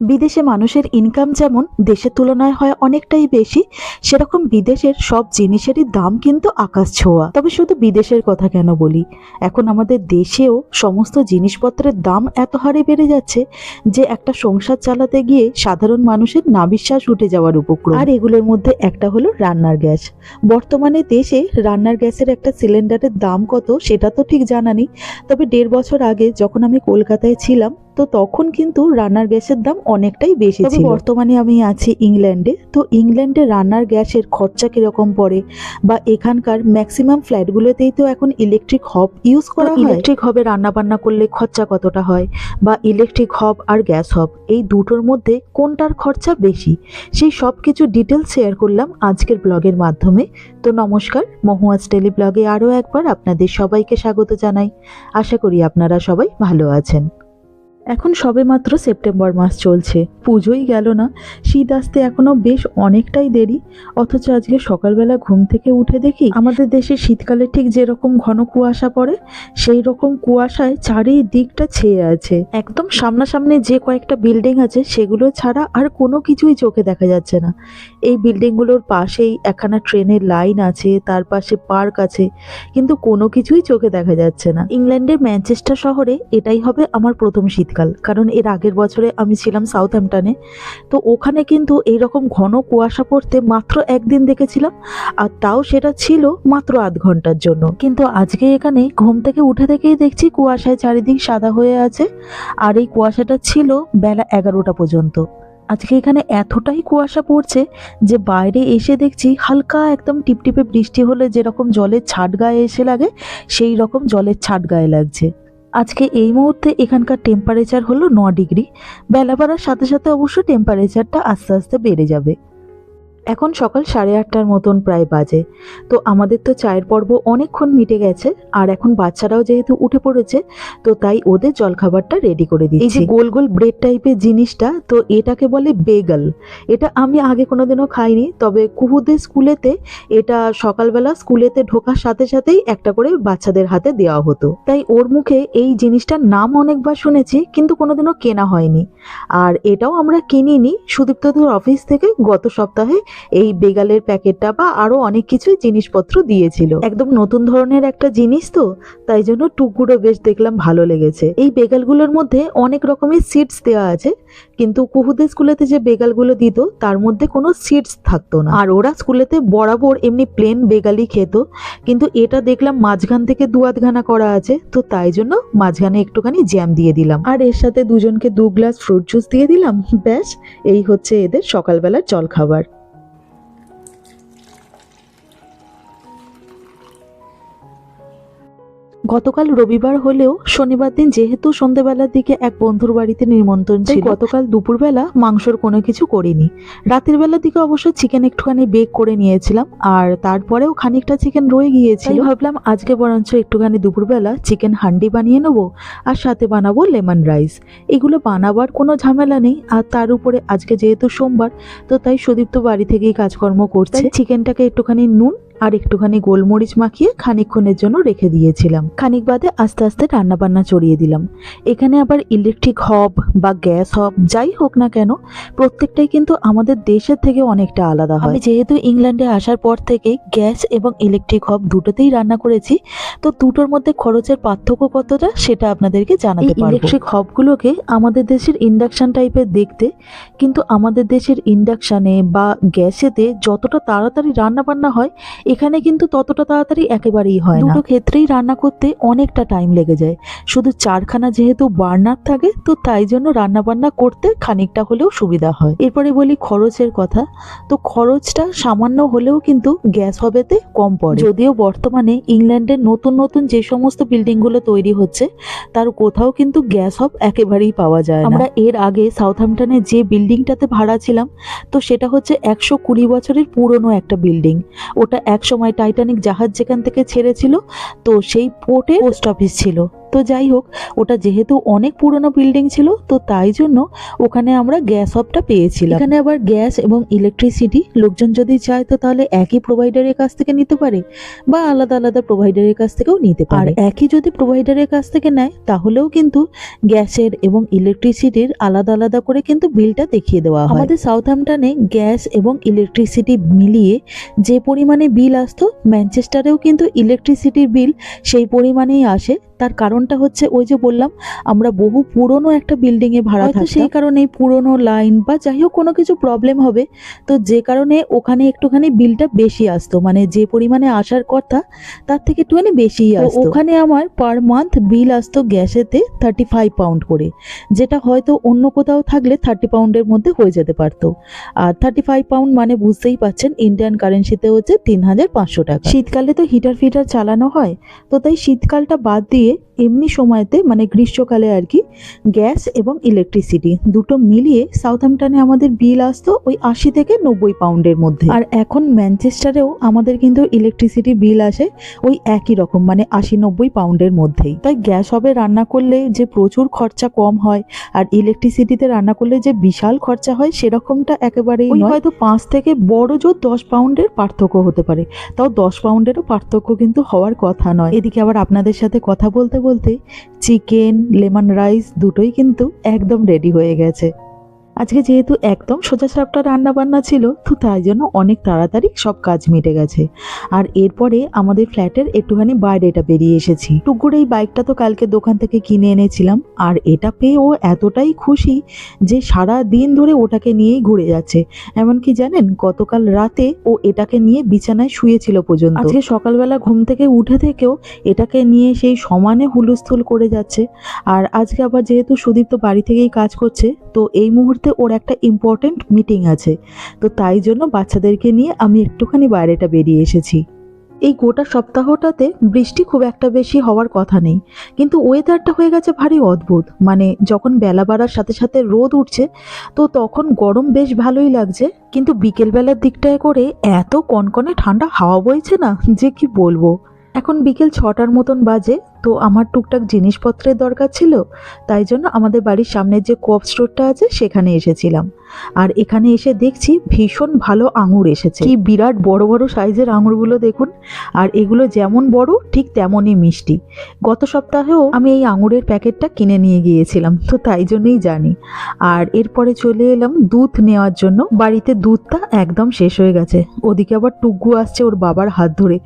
বিদেশে মানুষের ইনকাম যেমন দেশের তুলনায় হয় অনেকটাই বেশি, সেরকম বিদেশের সব জিনিসেরই দাম কিন্তু আকাশ ছোঁয়া। তবে শুধু বিদেশের কথা কেন বলি? এখন আমাদের দেশেও সমস্ত জিনিসপত্রের দাম এত হারে বেড়ে যাচ্ছে যে একটা সংসার চালাতে গিয়ে সাধারণ মানুষের নাবিশ্বাস উঠে যাওয়ার উপক্রম। আর এগুলোর মধ্যে একটা হলো রান্নার গ্যাস। বর্তমানে দেশে রান্নার গ্যাসের একটা সিলিন্ডারের দাম কত সেটা তো ঠিক জানা নেই। তবে দেড় বছর আগে যখন আমি কলকাতায় ছিলাম তো তখন কিন্তু রান্নার গ্যাসের দাম অনেকটাই বেশি ছিল। বর্তমানে আমি আছি ইংল্যান্ডে। তো ইংল্যান্ডে রান্নার গ্যাসের খরচা কীরকম পড়ে? বা এখানকার ম্যাক্সিমাম ফ্ল্যাটগুলোতেই তো এখন ইলেকট্রিক হব ইউজ করা হয়? ইলেকট্রিক হবে রান্না বান্না করলে খরচা কতটা হয়? বা ইলেকট্রিক হব আর গ্যাস হব এই দুটোর মধ্যে কোনটার খরচা বেশি? সেই সব কিছু ডিটেলস শেয়ার করলাম আজকের ব্লগের মাধ্যমে। তো নমস্কার মহুয়াজ টেলি ব্লগে আরও একবার আপনাদের সবাইকে স্বাগত জানাই। আশা করি আপনারা সবাই ভালো আছেন। এখন সবে মাত্র সেপ্টেম্বর মাস চলছে। পুজোই গেল না। শীত আসতে এখনও বেশ অনেকটাই দেরি। অথচ আজকে সকালবেলা ঘুম থেকে উঠে দেখি আমাদের দেশে শীতকালে ঠিক যেরকম ঘন কুয়াশা পড়ে সেই রকম কুয়াশায় চারিদিকটা ছেয়ে আছে। একদম সামনাসামনি যে কয়েকটা বিল্ডিং আছে, সেগুলো ছাড়া আর কোনো কিছুই চোখে দেখা যাচ্ছে না। এই বিল্ডিংগুলোর পাশেই একখানা ট্রেনের লাইন আছে, তার পাশে পার্ক আছে, কিন্তু কোনো কিছুই চোখে দেখা যাচ্ছে না। ইংল্যান্ডের ম্যানচেস্টার শহরে এটাই হবে আমার প্রথম শীতকাল কারণ এর আগের বছরে আমি ছিলাম সাউথ সাউথহ্যাম্পটনে তো ওখানে কিন্তু এইরকম ঘন কুয়াশা পড়তে মাত্র একদিন দেখেছিলাম, আর তাও সেটা ছিল মাত্র আধ ঘণ্টার জন্য। কিন্তু আজকে এখানে ঘুম থেকে উঠে থেকেই দেখছি কুয়াশায় চারিদিক সাদা হয়ে আছে, আর এই কুয়াশাটা ছিল বেলা এগারোটা পর্যন্ত। আজকে এখানে এতটাই কুয়াশা পড়ছে যে বাইরে এসে দেখছি হালকা একদম টিপটিপে বৃষ্টি হলে যেরকম জলের ছাট গায়ে এসে লাগে, সেই রকম জলের ছাট গায়ে লাগছে। আজকে এই মুহূর্তে এখানকার টেম্পারেচার হলো ন ডিগ্রি। বেলা বাড়ার সাথে সাথে অবশ্য টেম্পারেচারটা আস্তে আস্তে বেড়ে যাবে। এখন সকাল সাড়ে আটটার মতন প্রায় বাজে। তো আমাদের তো চায়ের পর্ব অনেকক্ষণ মিটে গেছে আর এখন বাচ্চারাও যেহেতু উঠে পড়েছে তো তাই ওদের জলখাবারটা রেডি করে দিই এই যে গোল গোল ব্রেড টাইপের জিনিসটা তো এটাকে বলে বেগল এটা আমি আগে কোনোদিনও খাইনি তবে কুহুদের স্কুলেতে এটা সকালবেলা স্কুলেতে ঢোকার সাথে সাথেই একটা করে বাচ্চাদের হাতে দেওয়া হতো। তাই ওর মুখে এই জিনিসটার নাম অনেকবার শুনেছি কিন্তু কোনোদিনও কেনা হয়নি। আর এটাও আমরা কিনিনি সুদীপ্তদের অফিস থেকে গত সপ্তাহে এই বেগালের প্যাকেটটা বা আরও অনেক কিছুই জিনিসপত্র দিয়েছিল। একদম নতুন ধরনের একটা জিনিস তো, তাই জন্য টুকগুলো বেশ দেখলাম ভালো লেগেছে। এই বেগালগুলোর মধ্যে অনেক রকমের সিডস দেওয়া আছে, কিন্তু কুহুদের স্কুলেতে যে বেগালগুলো দিত, তার মধ্যে কোনো সিডস থাকতো না। আর ওরা স্কুলেতে বরাবর এমনি প্লেন বেগালই খেত, কিন্তু এটা দেখলাম মাঝখান থেকে দু আধখানা করা আছে, তো তাই জন্য মাঝখানে একটুখানি জ্যাম দিয়ে দিলাম। আর এর সাথে দুজনকে দু গ্লাস ফ্রুট জুস দিয়ে দিলাম, ব্যাস, এই হচ্ছে এদের সকালবেলার জলখাবার। গতকাল রবিবার হলেও শনিবার দিন যেহেতু সন্ধেবেলার দিকে এক বন্ধুর বাড়িতে নিমন্ত্রণ ছিল গতকাল দুপুরবেলা মাংসর কোনো কিছু করিনি। রাতের বেলার দিকে অবশ্য চিকেন একটুখানি বেক করে নিয়েছিলাম আর তারপরেও খানিকটা চিকেন রয়ে গিয়েছিল। ভাবলাম আজকে বরঞ্চ একটুখানি দুপুরবেলা চিকেন হান্ডি বানিয়ে নেব আর সাথে বানাবো লেমন রাইস। এগুলো বানাবার কোনো ঝামেলা নেই আর তার উপরে আজকে যেহেতু সোমবার তো তাই সুদীপ্ত বাড়ি থেকেই কাজকর্ম করছে। চিকেনটাকে একটুখানি নুন আর একটুখানি গোলমরিচ মাখিয়ে খানিকক্ষণের জন্য রেখে দিয়েছিলাম। খানিক বাদে আস্তে আস্তে রান্না বান্না চড়িয়ে দিলাম। এখানে আবার ইলেকট্রিক হব বা গ্যাস হব যাই হোক না কেন প্রত্যেকটাই কিন্তু আমাদের দেশের থেকে অনেকটা আলাদা হয়। যেহেতু ইংল্যান্ডে আসার পর থেকে গ্যাস এবং ইলেকট্রিক হব দুটোতেই রান্না করেছি তো দুটোর মধ্যে খরচের পার্থক্য কতটা সেটা আপনাদেরকে জানাতে পারব। ইলেকট্রিক হবগুলোকে আমাদের দেশের ইন্ডাকশন টাইপের দেখতে কিন্তু আমাদের দেশের ইন্ডাকশানে বা গ্যাসেতে যতটা তাড়াতাড়ি রান্না বান্না হয় এখানে কিন্তু ততটা তাড়াতাড়ি একেবারেই হয় না। দুটো ক্ষেত্রেই রান্না করতে অনেকটা টাইম লেগে যায়। শুধু চারখানা যেহেতু বার্নার থাকে তো তাই জন্য রান্না বান্না করতে খানিকটা হলেও সুবিধা হয়। এরপরে বলি খরচের কথা। তো খরচটা সামান্য হলেও কিন্তু গ্যাস হবেতে কম পড়ে। যদিও বর্তমানে ইংল্যান্ডের নতুন নতুন যে সমস্ত বিল্ডিংগুলো তৈরি হচ্ছে তার কোথাও কিন্তু গ্যাস হব একেবারেই পাওয়া যায় না। আমরা এর আগে সাউথহ্যাম্পটনে যে বিল্ডিংটাতে ভাড়া ছিলাম তো সেটা হচ্ছে একশো কুড়ি বছরের পুরনো একটা বিল্ডিং ওটা এক সময় টাইটানিক জাহাজ যেখান থেকে ছেড়েছিল, তো সেই পোর্টে পোস্ট অফিস ছিল। তো যাই হোক, ওটা যেহেতু অনেক পুরনো বিল্ডিং ছিল, তো তাই জন্য ওখানে আমরা গ্যাস অফটা পেয়েছিলাম। এখানে আবার গ্যাস এবং ইলেকট্রিসিটি, লোকজন যদি চায় তো তাহলে একই প্রোভাইডারের কাছ থেকে নিতে পারে, বা আলাদা আলাদা প্রোভাইডারের কাছ থেকেও নিতে পারে। আর একই যদি প্রোভাইডারের কাছ থেকে নেয়, তাহলেও কিন্তু গ্যাসের এবং ইলেকট্রিসিটির আলাদা আলাদা করে কিন্তু বিলটা দেখিয়ে দেওয়া হয়। আমাদের সাউথহ্যাম্পটনে গ্যাস এবং ইলেকট্রিসিটি মিলিয়ে যে পরিমাণে বিল আসতো ম্যানচেস্টারেও কিন্তু ইলেকট্রিসিটির বিল সেই পরিমাণেই আসে। তার কারণটা হচ্ছে ওই যে বললাম আমরা বহু পুরনো একটা বিল্ডিং এ ভাড়া থাকি সেই কারণে পুরনো লাইন বা যাই হোক কোনো কিছু প্রবলেম হবে। তো যে কারণে ওখানে একটুখানি বিলটা বেশি আসতো মানে যে পরিমাণে আসার কথা তার থেকে একটুখানি বেশিই আসতো। ওখানে আমার পার মান্থ বিল আসতো গ্যাসেতে থার্টি ফাইভ পাউন্ড করে যেটা হয়তো অন্য কোথাও থাকলে থার্টি পাউন্ডের মধ্যে হয়ে যেতে পারতো। আর থার্টি ফাইভ পাউন্ড মানে বুঝতেই পাচ্ছেন ইন্ডিয়ান কারেন্সিতে হচ্ছে তিন হাজার পাঁচশো টাকা। শীতকালে তো হিটার ফিটার চালানো হয় তো তাই শীতকালটা বাদ দিয়ে এমনি সময়তে মানে গ্রীষ্মকালে আর কি গ্যাস এবং ইলেকট্রিসিটি দুটো মিলিয়ে সাউথহ্যাম্পটনে আমাদের বিল আসতো ওই আশি থেকে নব্বই পাউন্ডের মধ্যে। আর এখন ম্যানচেস্টারেও আমাদের কিন্তু ইলেকট্রিসিটি বিল আসে ওই একই রকম মানে আশি নব্বই পাউন্ডের মধ্যেই। তাই গ্যাস হবে রান্না করলে যে প্রচুর খরচা কম হয় আর ইলেকট্রিসিটিতে রান্না করলে যে বিশাল খরচা হয় সেরকমটা একেবারেই হয়তো পাঁচ থেকে বড় জোর দশ পাউন্ডের পার্থক্য হতে পারে। তাও দশ পাউন্ডেরও পার্থক্য কিন্তু হওয়ার কথা নয়। এদিকে আবার আপনাদের সাথে কথা বলতে বলতে চিকেন লেমন রাইস দুটোই কিন্তু একদম রেডি হয়ে গেছে। আজকে যেহেতু একদম সোজা সাপটা রান্না বান্না ছিল, তো তাই জন্য অনেক তাড়াতাড়ি সব কাজ মিটে গেছে। আর এরপরে আমাদের ফ্ল্যাটের একটুখানি বাইরেটা বেরিয়ে এসেছি। টুকুর এই বাইকটা তো কালকে দোকান থেকে কিনে এনেছিলাম, আর এটা পেয়ে ও এতটাই খুশি যে সারা দিন ধরে ওটাকে নিয়েই ঘুরে যাচ্ছে। এমনকি জানেন, গতকাল রাতে ও এটাকে নিয়ে বিছানায় শুয়েছিল পর্যন্ত। আজকে সকালবেলা ঘুম থেকে উঠে থেকেও এটাকে নিয়ে সেই সমানে হুলস্থুল করে যাচ্ছে। আর আজকে আবার যেহেতু সুদীপ তো বাড়ি থেকেই কাজ করছে, তো এই মুহূর্তে ওর একটা ইম্পর্টেন্ট মিটিং আছে। তো তাই জন্য বাচ্চাদেরকে নিয়ে আমি একটুখানি বাইরেটা বেরিয়ে এসেছি। এই গোটা সপ্তাহটাতে বৃষ্টি খুব একটা বেশি হওয়ার কথা নেই। কিন্তু ওয়েদারটা হয়ে গেছে ভারী অদ্ভুত। মানে যখন বেলা বাড়ার সাথে সাথে রোদ উঠছে, তো তখন গরম বেশ ভালোই লাগছে। কিন্তু বিকেলবেলার দিকটায় করে এত কনকনে ঠান্ডা হাওয়া বইছে না, যে কি বলব? এখন বিকেল ছটার মতন বাজে তো আমার টুকটাক জিনিসপত্রের দরকার ছিল, তাই জন্য আমাদের বাড়ির সামনের যে কোপ স্টোরটা আছে সেখানে এসেছিলাম। আর এখানে এসে দেখছি ভীষণ ভালো আঙুর এসেছে। কি বিরাট বড় বড় সাইজের আঙুরগুলো দেখুন। আর এগুলো যেমন বড়, ঠিক তেমনই মিষ্টি। গত সপ্তাহেও আমি এই আঙুরের প্যাকেটটা কিনে নিয়ে গিয়েছিলাম, তো তাই জন্যই জানি। আর এরপরে চলে এলাম দুধ নেওয়ার জন্য। বাড়িতে দুধটা একদম শেষ হয়ে গেছে। ওদিকে আবার টুকু আসছে ওর বাবার হাত ধরে।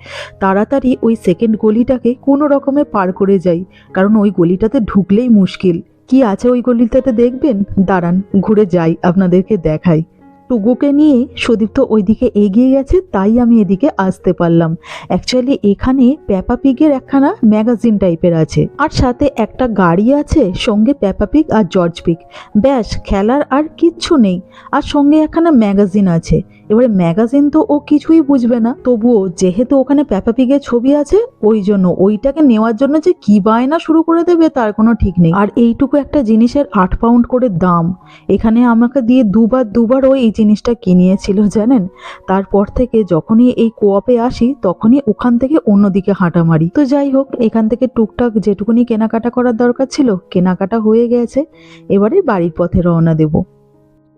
তাড়াতাড়ি ওই সেকেন্ড গলিটাকে কোনো রকমে পার করে যাই। কারণ ওই গলিটাতে ঢুকলেই মুশকিল। কি আছে ওই গলিটাতে দেখবেন? দাঁড়ান, ঘুরে যাই, আপনাদেরকে দেখাই। টুকুকে নিয়ে সুদীপ তো ওইদিকে এগিয়ে গেছে, তাই আমি এদিকে আসতে পারলাম। অ্যাকচুয়ালি এখানে প্যাপা পিগের একখানা ম্যাগাজিন টাইপের আছে। আর সাথে একটা গাড়ি আছে, সঙ্গে প্যাপা পিগ আর জর্জ পিগ ব্যাস, খেলার আর কিচ্ছু নেই। আর সঙ্গে একখানা ম্যাগাজিন আছে। এবারে ম্যাগাজিন তো ও কিছুই বুঝবে না। তবুও যেহেতু ওখানে প্যাপা পিগের ছবি আছে, ওই জন্য ওইটাকে নেওয়ার জন্য যে কি বায়না শুরু করে দেবে তার কোনো ঠিক নেই। আর এইটুকু একটা জিনিসের আট পাউন্ড করে দাম। এখানে আমাকে দিয়ে দুবার দুবার ও এই জিনিসটা কিনিয়েছিল, জানেন? তারপর থেকে যখনই এই কোয়াপে আসি, তখনই ওখান থেকে অন্যদিকে হাঁটা মারি। তো যাই হোক, এখান থেকে টুকটাক যেটুকুনি কেনাকাটা করার দরকার ছিল, কেনাকাটা হয়ে গেছে। এবারে বাড়ির পথে রওনা দেবো।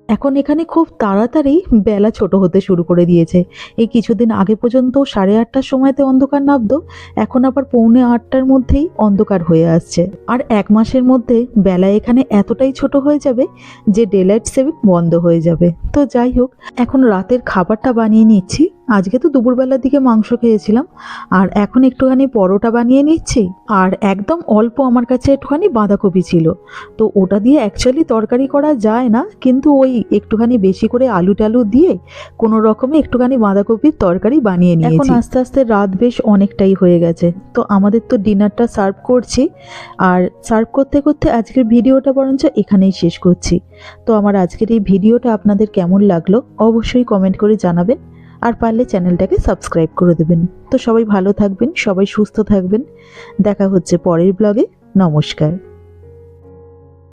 এখন এখানে খুব তাড়াতাড়ি বেলা ছোট হতে শুরু করে দিয়েছে। এই কিছুদিন আগে পর্যন্ত সাড়ে আটটার সময়তে অন্ধকার নামতো, এখন আবার পৌনে আটটার মধ্যেই অন্ধকার হয়ে আসছে। আর এক মাসের মধ্যে বেলা এখানে এতটাই ছোট হয়ে যাবে যে ডেলাইট সেভিং বন্ধ হয়ে যাবে। তো যাই হোক, এখন রাতের খাবারটা বানিয়ে নিচ্ছি। আজকে তো দুপুরবেলার দিকে মাংস খেয়েছিলাম, আর এখন একটুখানি পরোটা বানিয়ে নিচ্ছি, আর একদম অল্প আমার কাছে একটুখানি বাঁধাকপি ছিল। তো ওটা দিয়ে অ্যাকচুয়ালি তরকারি করা যায় না, কিন্তু ওই একটুখানি বেশি করে আলু টালু দিয়ে কোনো রকমে একটুখানি বাঁধাকপির তরকারি বানিয়ে নিয়েছি। এখন আস্তে আস্তে রাত বেশ অনেকটাই হয়ে গেছে। তো আমাদের তো ডিনারটা সার্ভ করছি, আর সার্ভ করতে করতে আজকের ভিডিওটা বরঞ্চ এখানেই শেষ করছি। তো আমার আজকের এই ভিডিওটা আপনাদের কেমন লাগল অবশ্যই কমেন্ট করে জানাবেন। আর পারলে চ্যানেলটাকে সাবস্ক্রাইব করে দেবেন। তো সবাই ভালো থাকবেন, সবাই সুস্থ থাকবেন। দেখা হচ্ছে পরের ব্লগে। নমস্কার।